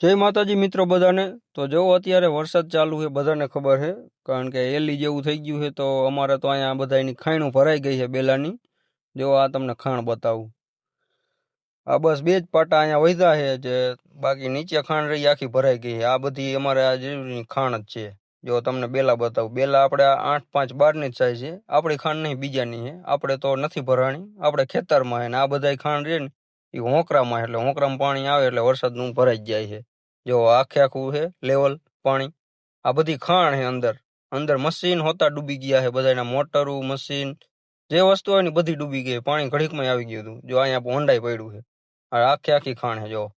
જય માતાજી મિત્રો બધાને. તો જો અત્યારે વરસાદ ચાલુ છે, બધાને ખબર છે, કારણ કે એલી જેવું થઈ ગયું છે, તો અમારે તો અહીંયા બધાની ખાણું ભરાઈ ગઈ છે બેલાની. જો આ તમને ખાણ બતાવું. આ બસ બે જ પાટા અહીંયા વધ્યા છે, જે બાકી નીચે ખાણ રહી, આખી ભરાઈ ગઈ છે. આ બધી અમારે આ જેવી ખાણ જ છે. જો તમને બેલા બતાવું. બેલા આપણે આઠ પાંચ બારની જ સાઈઝ છે. આપણી ખાણ નહીં, બીજાની છે. આપણે તો નથી ભરાણી. આપણે ખેતરમાં છે ને આ બધા ખાણ રહે ને એ હોંકરામાં એટલે હોંકરામાં પાણી આવે એટલે વરસાદનું ભરાઈ જાય છે. જો આખે આખું છે લેવલ પાણી. આ બધી ખાણ છે અંદર. અંદર મશીન હોતા ડૂબી ગયા છે બધાના મોટરું, મશીન, જે વસ્તુ હોય ને બધી ડૂબી ગઈ પાણી ઘડીકમાં આવી ગયું હતું. જો અહીંયા હોંડાઈ પડ્યું છે. આ આખી આખી ખાણ છે, જો.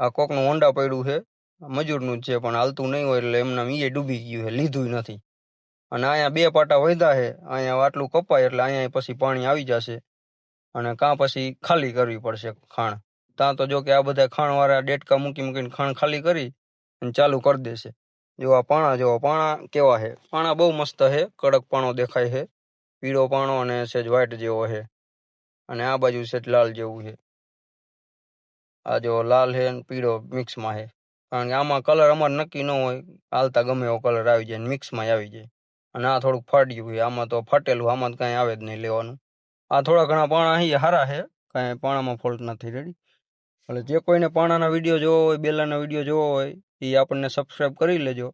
આ કોકનું હોંડા પડ્યું છે. મજૂરનું જ છે, પણ હાલતું નહીં હોય એટલે એમના ઈએ ડૂબી ગયું છે લીધું નથી. અને અહીંયા બે પાટા વધ્યા છે. અહીંયા આટલું કપાય એટલે અહીંયા પછી પાણી આવી જશે. અને કાં પછી ખાલી કરવી પડશે ખાણ. ત્યાં તો જો કે આ બધા ખાણવાળા ડેટકા મૂકી મૂકીને ખાણ ખાલી કરી અને ચાલુ કરી દેશે. જો આ પાણા જો પાણા કેવા છે પાણા બહુ મસ્ત છે કડક પાણો દેખાય છે પીળો પાણો અને સેજ વ્હાઇટ જેવો છે અને આ બાજુ સેજ લાલ જેવું છે આ જો લાલ છે અને પીળો મિક્સમાં છે કારણ કે આમાં કલર અમારે નક્કી ન હોય, હાલતા ગમે એવો કલર આવી જાય મિક્સમાં આવી જાય. અને આ થોડુંક ફાટ્યું છે આમાં તો ફાટેલું, આમાં તો કાંઈ આવે જ નહીં લેવાનું. આ થોડા ઘણા પાણા અહીં સારા છે, કાંઈ પાણામાં ફોલ્ટ નથી રેડી એટલે જે કોઈને પાણાના વીડિયો જોવો હોય, બેલાના વીડિયો જોવો હોય, એ આપણને સબસ્ક્રાઈબ કરી લેજો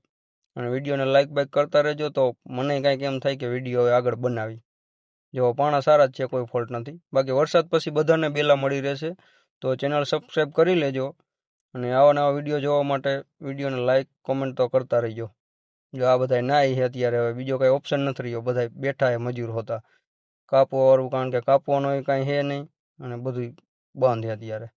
અને વિડીયોને લાઇક બાઇક કરતા રહેજો તો મને કાંઈક એમ થાય કે વીડિયો આગળ બનાવી. જો પાણા સારા જ છે, કોઈ ફોલ્ટ નથી. બાકી વરસાદ પછી બધાને બેલા મળી રહેશે, તો ચેનલ સબસ્ક્રાઈબ કરી લેજો અને આવા નવા વીડિયો જોવા માટે વિડીયોને લાઇક કોમેન્ટ તો કરતા રહીજો. જો આ બધા નાય છે અત્યારે, હવે બીજો કાંઈ ઓપ્શન નથી રહ્યો બધા બેઠા એ મજૂર હોતા. કાપવાવાળું કારણ કે કાપવાનું કાંઈ છે નહીં અને બધું બંધ છે અત્યારે.